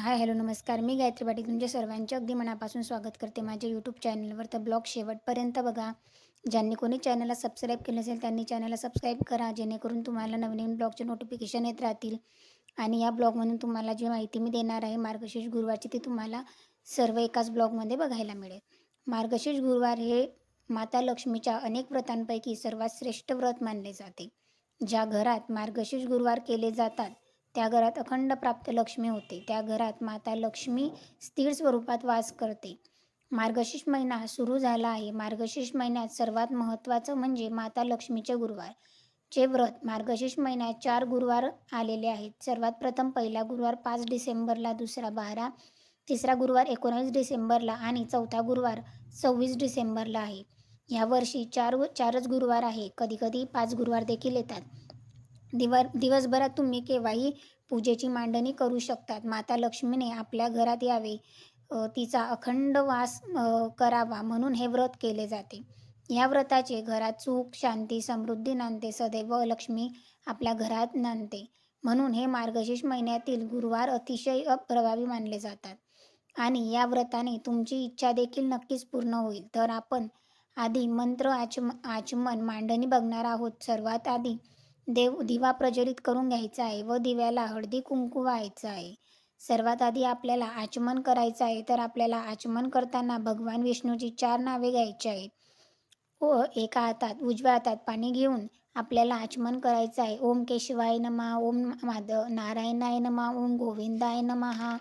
Hi hello नमस्कार. मी गायत्री पाटील तुमच्या सर्वांचे अगदी मनापासून स्वागत करते. माझ्या यूट्यूब चॅनलवर तर ब्लॉग शेवटपर्यंत बघा. ज्यांनी कोणी चॅनलला सबस्क्राईब केलं असेल त्यांनी चॅनलला सबस्क्राईब करा. जेणेकरून तुम्हाला नवीन ब्लॉगचे नोटिफिकेशन येत राहतील. आणि या ब्लॉगमधून तुम्हाला जी माहिती मी देणार आहे मार्गशीर्ष गुरुवारची ती तुम्हाला सर्व एकाच ब्लॉगमध्ये बघायला मिळेल. मार्गशीर्ष गुरुवार हे माता लक्ष्मीच्या अनेक व्रतांपैकी सर्वात श्रेष्ठ व्रत मानले जाते. ज्या घरात मार्गशीर्ष गुरुवार केले जातात त्या घरात अखंड प्राप्त लक्ष्मी होते. त्या घरात माता लक्ष्मी स्थिर स्वरूपात वास करते. मार्गशीर्ष महिना सुरू झाला आहे. मार्गशीर्ष महिन्यात सर्वात महत्त्वाचं म्हणजे माता लक्ष्मीचे गुरुवार. चे व्रत. मार्गशीर्ष महिन्यात चार गुरुवार आलेले आहेत. सर्वात प्रथम पहिला गुरुवार पाच डिसेंबरला दुसरा बारा तिसरा गुरुवार एकोणावीस डिसेंबरला आणि चौथा गुरुवार सव्वीस डिसेंबरला आहे. यावर्षी चार चारच गुरुवार आहे. कधीकधी पाच गुरुवार देखील येतात. दिवर दिवसभरात तुम्ही केव्हाही पूजेची मांडणी करू शकतात. माता लक्ष्मीने आपल्या घरात यावे. तिचा अखंड वास करावा म्हणून हे व्रत केले जाते. या व्रताचे घरात सुख शांती समृद्धी नांदते. सदैव लक्ष्मी आपल्या घरात नांदते. म्हणून हे मार्गशीर्ष महिन्यातील गुरुवार अतिशय अप्रभावी मानले जातात. आणि या व्रताने तुमची इच्छा देखील नक्कीच पूर्ण होईल. तर आपण आधी मंत्र आचम आचमन मांडणी बघणार आहोत. सर्वात आधी देव दिवा प्रज्वलित करून घ्यायचा आहे व दिव्याला हळदी कुंकू व्हायचं आहे. सर्वात आधी आपल्याला आचमन करायचं आहे तर आपल्याला आचमन करताना भगवान विष्णूची चार नावे घ्यायची आहेत. व एका हातात उजव्या हातात पाणी घेऊन आपल्याला आचमन करायचं आहे. ओम केशवाय नमा ओम माधव नारायणाय नमा ओम गोविंदाय नमहा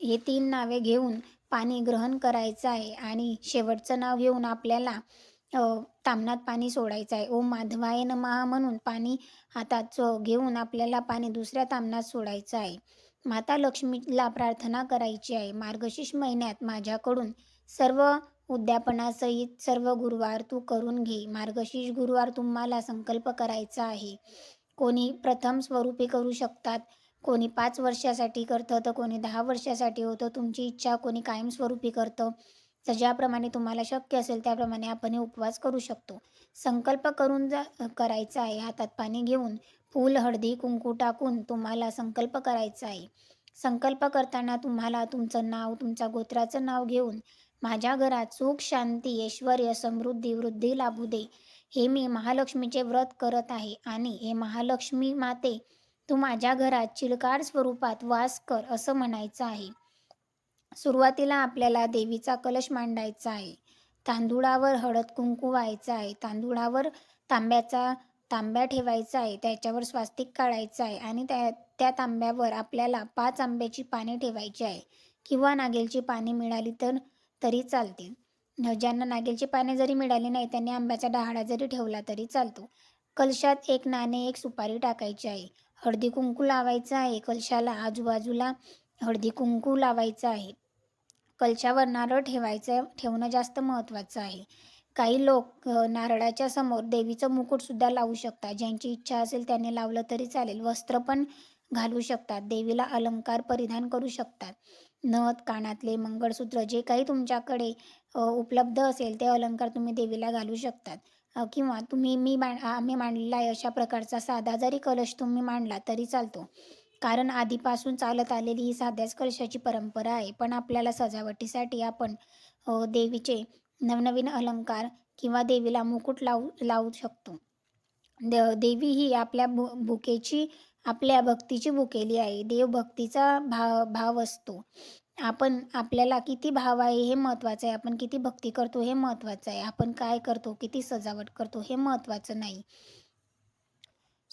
हे तीन नावे घेऊन पाणी ग्रहण करायचं आहे आणि शेवटचं नाव घेऊन आपल्याला तामनात पाणी सोडायचं आहे. ओम माधवाय महा म्हणून पाणी हातात घेऊन आपल्याला पाणी दुसऱ्या तामनात सोडायचं आहे. माता लक्ष्मीला प्रार्थना करायची आहे. मार्गशीर्ष महिन्यात माझ्याकडून सर्व उद्यापनासहित सर्व गुरुवार तू करून घे. मार्गशीर्ष गुरुवार तुम्हाला संकल्प करायचा आहे. कोणी प्रथम स्वरूपी करू शकतात. कोणी पाच वर्षासाठी करतं तर कोणी दहा वर्षासाठी होतं. तुमची इच्छा कोणी कायमस्वरूपी करतं. तर ज्याप्रमाणे तुम्हाला शक्य असेल त्याप्रमाणे आपण हे उपवास करू शकतो. संकल्प करून जा करायचा आहे. हातात पाणी घेऊन फूल हळदी कुंकू टाकून तुम्हाला संकल्प करायचा आहे. संकल्प करताना तुम्हाला तुमचं नाव तुमच्या गोत्राचं नाव घेऊन माझ्या घरात सुख शांती ऐश्वर समृद्धी वृद्धी लाभू दे. हे मी महालक्ष्मीचे व्रत करत आहे आणि हे महालक्ष्मी माते तू माझ्या घरात चिलकार स्वरूपात वास कर असं म्हणायचं आहे. सुरुवातीला आपल्याला देवीचा कलश मांडायचा आहे. तांदुळावर हळद कुंकू व्हायचं आहे. तांदुळावर तांब्याचा तांब्या ठेवायचा आहे. त्याच्यावर स्वास्तिक काढायचं आहे आणि त्या त्या तांब्यावर आपल्याला पाच आंब्याची पाने ठेवायची आहे. किंवा नागेलची पाने मिळाली तर तरी चालते. ज्यांना नागेलची पाने जरी मिळाली नाही त्यांनी आंब्याचा डहाळा जरी ठेवला तरी चालतो. कलशात एक नाणे एक सुपारी टाकायची आहे. हळदी कुंकू लावायचं आहे. कलशाला आजूबाजूला हळदी कुंकू लावायचं आहे. कलशावर नारळ ठेवायचं ठेवणं जास्त महत्त्वाचं आहे. काही लोक नारळाच्या समोर देवीचं मुकुटसुद्धा लावू शकतात. ज्यांची इच्छा असेल त्यांनी लावलं तरी चालेल. वस्त्र पण घालू शकतात. देवीला अलंकार परिधान करू शकतात. नथ कानातले मंगळसूत्र जे काही तुमच्याकडे उपलब्ध असेल ते अलंकार तुम्ही देवीला घालू शकतात. किंवा तुम्ही मी मांड आम्ही मांडलेला आहे अशा प्रकारचा साधा जरी कलश तुम्ही मांडला तरी चालतो. कारण आधीपासून चालत आलेली ही साध्याच कलशाची परंपरा आहे. पण आपल्याला सजावटीसाठी आपण देवीचे नवनवीन अलंकार किंवा देवीला मुकुट लावू लावू शकतो. दे देवी ही आपल्या भु भुकेची आपल्या भक्तीची भुकेली आहे. देव भक्तीचा भाव भाव असतो. आपण आपल्याला किती भाव आहे हे महत्त्वाचं आहे. आपण किती भक्ती करतो हे महत्त्वाचं आहे. आपण काय करतो किती सजावट करतो हे महत्त्वाचं नाही.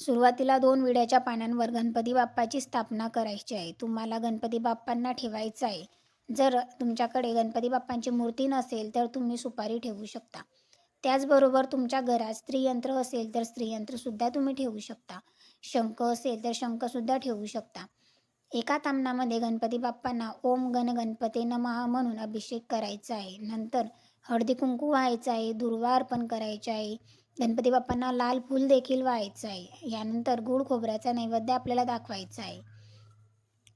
सुरुवातीला दोन विड्याच्या पानांवर गणपती बाप्पाची स्थापना करायची आहे. तुम्हाला गणपती बाप्पांना ठेवायचं आहे. जर तुमच्याकडे गणपती बाप्पांची मूर्ती नसेल तर तुम्ही सुपारी ठेवू शकता. त्याचबरोबर तुमच्या घरात स्त्रीयंत्र असेल तर स्त्रीयंत्रसुद्धा तुम्ही ठेवू शकता. शंख असेल तर शंखसुद्धा ठेवू शकता. एका तामणामध्ये गणपती बाप्पांना ओम गण गणपती नमहा म्हणून अभिषेक करायचा आहे. नंतर हळदी कुंकू व्हायचं आहे दुर्वा अर्पण करायचे आहे. गणपती बाप्पांना लाल फूल देखील व्हायचं आहे. यानंतर गुळ खोबऱ्याचा नैवेद्य आपल्याला दाखवायचा आहे.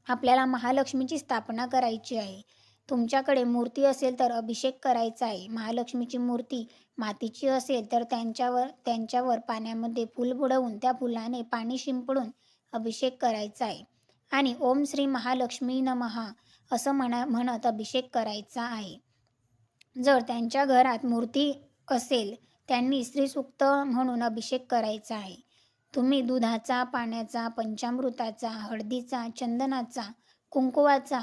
आपल्याला महालक्ष्मीची स्थापना करायची आहे. तुमच्याकडे मूर्ती असेल तर अभिषेक करायचा आहे. महालक्ष्मीची मूर्ती मातीची असेल तर त्यांच्यावर त्यांच्यावर पाण्यामध्ये फूल बुडवून त्या फुलाने पाणी शिंपडून अभिषेक करायचा आहे. आणि ओम श्री महालक्ष्मी नमहा असं म्हणा म्हणत अभिषेक करायचा आहे. जर त्यांच्या घरात मूर्ती असेल त्यांनी स्त्रीसूक्त म्हणून अभिषेक करायचा आहे. तुम्ही दुधाचा पाण्याचा पंचामृताचा हळदीचा चंदनाचा कुंकुवाचा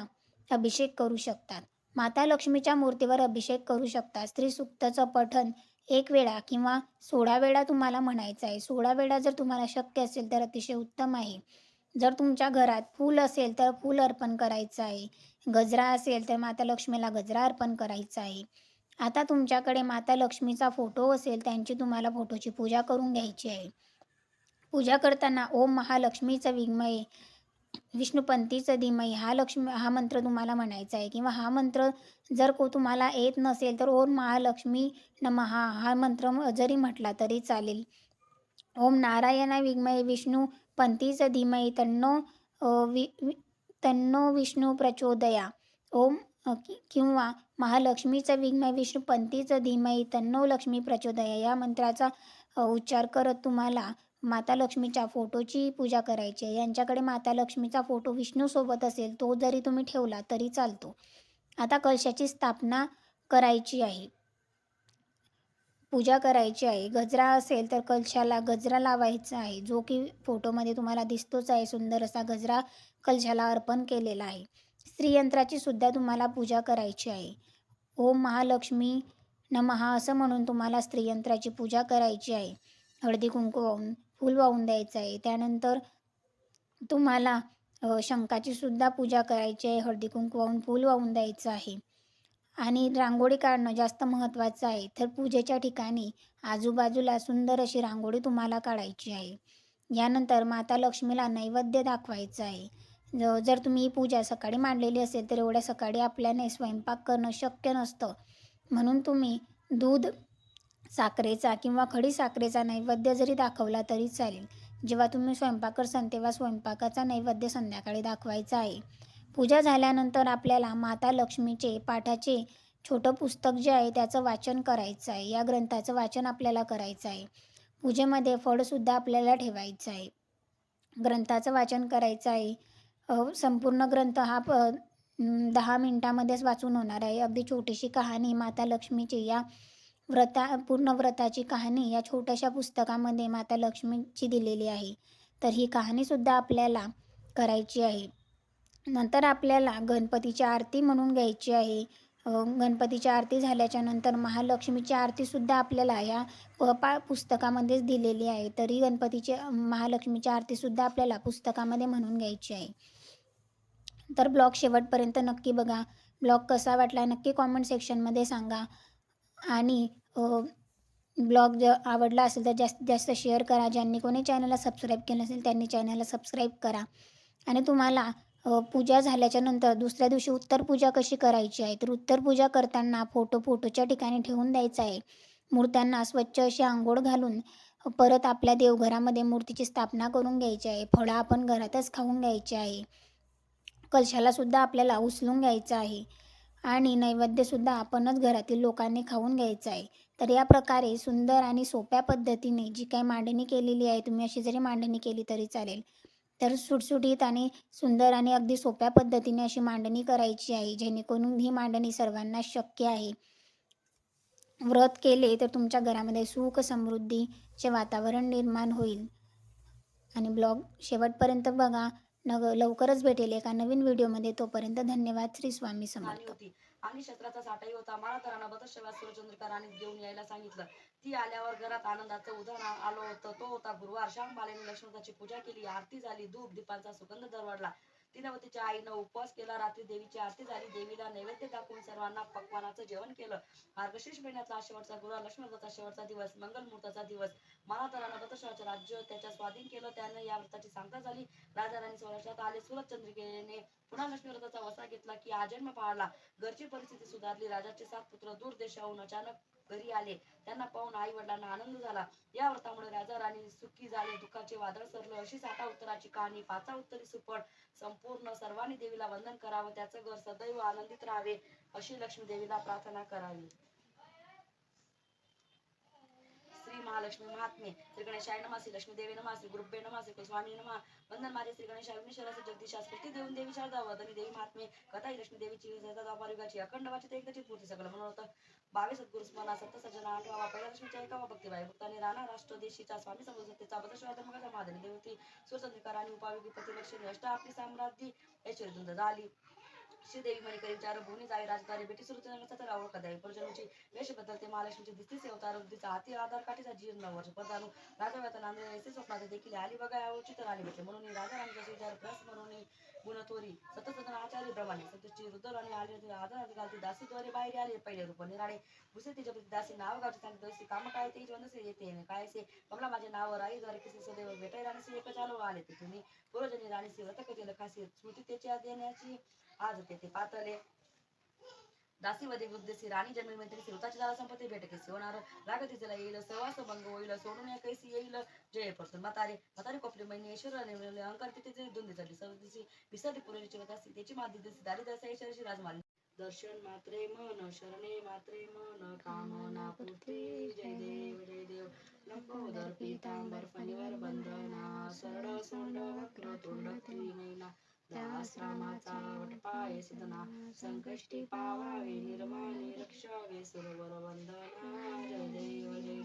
अभिषेक करू शकतात. माता लक्ष्मीच्या मूर्तीवर अभिषेक करू शकता स्त्रीसूक्ताचं पठण एक वेळा किंवा सोळा वेळा तुम्हाला म्हणायचं आहे. सोळा वेळा जर तुम्हाला शक्य असेल तर अतिशय उत्तम आहे. जर तुमच्या घरात फूल असेल तर फूल अर्पण करायचं आहे. गजरा असेल तर माता लक्ष्मीला गजरा अर्पण करायचा आहे. आता तुमच्याकडे माता लक्ष्मीचा फोटो असेल त्यांची तुम्हाला फोटोची पूजा करून घ्यायची आहे. पूजा करताना ओम महालक्ष्मीचं विग्मये विष्णुपंथीचं धीमय हा लक्ष्मी हा मंत्र तुम्हाला म्हणायचा आहे. किंवा हा मंत्र जर को तुम्हाला येत नसेल तर ओम महालक्ष्मी नमहा हा मंत्र जरी म्हटला तरी चालेल. ओम नारायणा विग्मय विष्णू पंथीचं धीमय तन्नो वि वि- तन्नो विष्णू प्रचोदया. ओम किंवा महालक्ष्मीचं विघ्मय विष्णू पंथीचं धीमही तन्नो लक्ष्मी प्रचोदया या मंत्राचा उच्चार करत तुम्हाला माता लक्ष्मीच्या फोटोची पूजा करायची आहे. यांच्याकडे माता लक्ष्मीचा फोटो विष्णूसोबत असेल तो जरी तुम्ही ठेवला तरी चालतो. आता कलशाची स्थापना करायची आहे. पूजा करायची आहे. गजरा असेल तर कलशाला गजरा लावायचा आहे. जो की फोटोमध्ये तुम्हाला दिसतोच आहे सुंदर असा गजरा कलशाला अर्पण केलेला आहे. स्त्रीयंत्राची सुद्धा तुम्हाला पूजा करायची आहे. ओम महालक्ष्मी नमहा असं म्हणून तुम्हाला स्त्रीयंत्राची पूजा करायची आहे. हळदी कुंकू वाहून फूल वाहून द्यायचं आहे. त्यानंतर तुम्हाला शंखाची सुद्धा पूजा करायची आहे. हळदी कुंकू वाहून फूल वाहून द्यायचं आहे. आणि रांगोळी काढणं जास्त महत्त्वाचं आहे. तर पूजेच्या ठिकाणी आजूबाजूला सुंदर अशी रांगोळी तुम्हाला काढायची आहे. यानंतर माता लक्ष्मीला नैवेद्य दाखवायचं आहे. जर तुम्ही ही पूजा सकाळी मांडलेली असेल तर एवढ्या सकाळी आपल्याने स्वयंपाक करणं शक्य नसतं. म्हणून तुम्ही दूध साखरेचा किंवा खडी साखरेचा नैवेद्य जरी दाखवला तरी चालेल. जेव्हा तुम्ही स्वयंपाक करसान तेव्हा स्वयंपाकाचा नैवेद्य संध्याकाळी दाखवायचा आहे. पूजा झाल्यानंतर आपल्याला माता लक्ष्मीचे पाठाचे छोटं पुस्तक जे आहे त्याचं वाचन करायचं आहे. या ग्रंथाचं वाचन आपल्याला करायचं आहे. पूजेमध्ये फळसुद्धा आपल्याला ठेवायचं आहे. ग्रंथाचं वाचन करायचं आहे. संपूर्ण ग्रंथ हा प दहा मिनटामध्येच वाचून होणार आहे. अगदी छोटीशी कहाणी माता लक्ष्मीची या व्रता पूर्ण व्रताची कहाणी या छोट्याशा पुस्तकामध्ये माता लक्ष्मीची दिलेली आहे. तर ही कहाणीसुद्धा आपल्याला करायची आहे. नंतर आपल्याला गणपतीची आरती म्हणून घ्यायची आहे. गणपतीची आरती झाल्याच्यानंतर महालक्ष्मीची आरतीसुद्धा आपल्याला या प पा पुस्तकामध्येच दिलेली आहे. तरी गणपतीची महालक्ष्मीची आरतीसुद्धा आपल्याला पुस्तकामध्ये म्हणून घ्यायची आहे. तर ब्लॉग शेवटपर्यंत नक्की बघा. ब्लॉग कसा वाटला नक्की कॉमेंट सेक्शनमध्ये सांगा. आणि ब्लॉग जर आवडला असेल तर जास्तीत जास्त शेअर करा. ज्यांनी कोणी चॅनलला सबस्क्राईब केलं असेल त्यांनी चॅनलला सबस्क्राईब करा. आणि तुम्हाला पूजा झाल्याच्यानंतर दुसऱ्या दिवशी उत्तर पूजा कशी करायची आहे? तर उत्तर पूजा करताना फोटो फोटोच्या ठिकाणी ठेवून द्यायचा आहे. मूर्त्यांना स्वच्छ अशी आंघोळ घालून परत आपल्या देवघरामध्ये मूर्तीची स्थापना करून घ्यायची आहे. फळं आपण घरातच खाऊन घ्यायची आहे. कलशालासुद्धा आपल्याला उचलून घ्यायचं आहे. आणि नैवेद्यसुद्धा आपणच घरातील लोकांनी खाऊन घ्यायचं आहे. तर या प्रकारे सुंदर आणि सोप्या पद्धतीने जी काही मांडणी केलेली आहे तुम्ही अशी जरी मांडणी केली तरी चालेल. तर सुटसुटीत आणि सुंदर आणि अगदी सोप्या पद्धतीने अशी मांडणी करायची आहे जेणेकरून ही मांडणी सर्वांना शक्य आहे. व्रत केले तर तुमच्या घरामध्ये सुख समृद्धीचे वातावरण निर्माण होईल. आणि ब्लॉग शेवटपर्यंत बघा. नग लवकरच भेटेल एका नवीन व्हिडिओमध्ये. तोपर्यंत धन्यवाद. श्री स्वामी समर्थ. आणि शस्त्राचा साठाही होता. मला तर अनाबत शिवाय सूर्यचंद्रिका राणीत घेऊन यायला सांगितलं. ती आल्यावर घरात आनंदाचं आ- आलं होतं. तो होता गुरुवार. श्यामबालेने लक्ष्मणाची पूजा केली. आरती झाली. धूप दीपांचा सुगंध दरवडला तिने व तिच्या आईनं उपवास केला रात्री देवीची आरती झाली देवीला नैवेद्य दाखवून सर्वांना पकवानाचं जेवण केलं. मार्गशीर्ष महिन्यातला शेवटचा गुरुवार लक्ष्मणाचा शेवटचा दिवस मंगल मुहूर्ताचा दिवस मला तर राज्य त्याच्या स्वाधीन केलं त्यानं या व्रताची सांगता झाली. राजा राणी स्वराज्यात आले सुरत चंद्रिकेने पुन्हा लक्ष्मी व्रताचा वसा घेतला की आजन्म पाळला. घरची परिस्थिती सुधारली राजाचे सात पुत्र दूर देशाहून अचानक घरी आले. त्यांना पाहून आई वडिलांना आनंद झाला. या व्रतामुळे राजा राणी सुखी झाले. दुःखाचे वादळ सरलं अशी साता उत्तराची कहाणी पाचा उत्तरी सुपट संपूर्ण सर्वांनी देवीला वंदन करावं. त्याचं घर सदैव आनंदित राहावे अशी लक्ष्मी देवीला प्रार्थना करावी. श्री महालक्ष्मी महात्मे श्री गणेशाय नमा श्री लक्ष्मी देवी नमा श्री गुरुब्बे नमा श्री स्वामी नमा वंदन मारे श्री गणेशाय विघ्नेश्वरा श्री जगदीशा स्फूर्ती देऊन देवी शारदा वदनी देवी महात्मे कथा लक्ष्मी देवीची युगाची अखंड वाचित एकदाची पूर्ती सगळं म्हणून होतं बावीस सद्गुरु स्मरणा सत्त सज्जना आठवा पहिला लक्ष्मीच्या एकावा भक्तीबाई भक्ताने राणा राष्ट्र देशीचा स्वामी समजतेचा बदशिवा धर्मकाचा महादेवी देवती सुरसंधिकार आणि उपायोगी प्रतिलक्षणी अष्ट आपली साम्राज्य ऐश्वर्य झाली श्रीदेवी मणिकरी चार भूमी जाई राजकारी बेटी सुरचंद्राचा तर आवड कदाई. प्रजन्मची वेश बदलते महालक्ष्मीची दिसतीच अवतार दिसा हाती आधार काठीचा जीवन नऊ वर्ष पदानु राजा व्यता नांदे ऐसे स्वप्नात देखील आली बघा आवचित आली भेटे म्हणून राजा राणीचा विचार प्रस म्हणून गुणतोरी गुणथोरी आचार्य प्रमाणे. सतची रुद्र आणि आली आधार घालती दासीद्वारे बाहेर आले. पहिले रूप निराळे. भुसे तिच्या प्रति दासी नाव गावचे सांगते तशी काम काय ते? वनसे येते काय से कमला माझे नाव राईद्वारे किसी सदैव भेटायला राणी एक चालू आले ते तुम्ही. पुरोजनी राणी व्रत केलं खासी स्मृती त्याच्या देण्याची आज तेथे पातले दासीमध्ये बुद्धसी राणी जन्मी मंत्री श्रोताची दादा संपत्ती भेट कैसी होणार लागत तिला येईल सहवास भंग होईल सोडून या कैसी येईल. जय परतून म्हातारे. म्हातारे कोपली महिने ईश्वर निवडले अहंकार तिथे धुंदी दिसली सवतीची विसरली पुरेची वतासी त्याची मादी दिसी दारिद्र्याचा दसा राजमाली दर्शन मात्रे मन शरणे मात्रे मन कामना पूर्ती. जय देव जय देव. लंबोदर पीतांबर फणीवर बंधना सरळ आश्रमाचा वटपाय सदना संकष्टी पावावे निर्माणी रक्षावे सर्व वंदना. जय देव जय